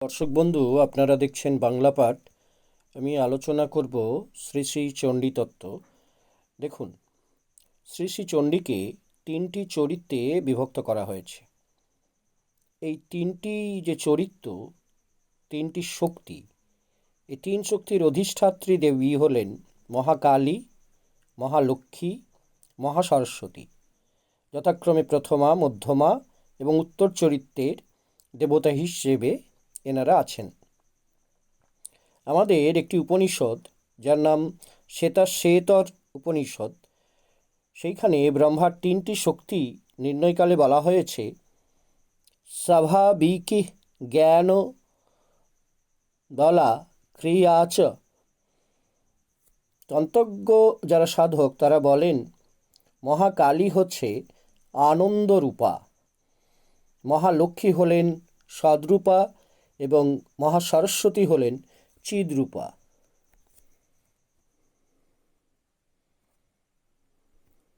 দর্শক বন্ধু, আপনারা দেখছেন বাংলা পাঠ। আমি আলোচনা করব শ্রী শ্রী চণ্ডী তত্ত্ব। দেখুন, শ্রী শ্রী চণ্ডীকে তিনটি চরিত্রে বিভক্ত করা হয়েছে। এই তিনটি যে চরিত্র, তিনটি শক্তি, এই তিন শক্তির অধিষ্ঠাত্রী দেবী হলেন মহাকালী, মহালক্ষ্মী, মহাসরস্বতী। যথাক্রমে প্রথমা, মধ্যমা এবং উত্তর চরিত্রের দেবতা হিসেবে এনারা আছেন। আমাদের একটি উপনিষদ, যার নাম শ্বেতা শ্বেতর উপনিষদ। সেইখানে ব্রহ্মার তিনটি শক্তি নির্ণয়কালে বলা হয়েছে, স্বাভাবিকি জ্ঞান দলা ক্রিয়াচ তন্ত্রজ্ঞ যারা সাধক, তারা বলেন, মহাকালী হচ্ছে আনন্দরূপা। মহালক্ষ্মী হলেন সদ্রূপা এবং মহাসরস্বতী হলেন চিদ্রূপা।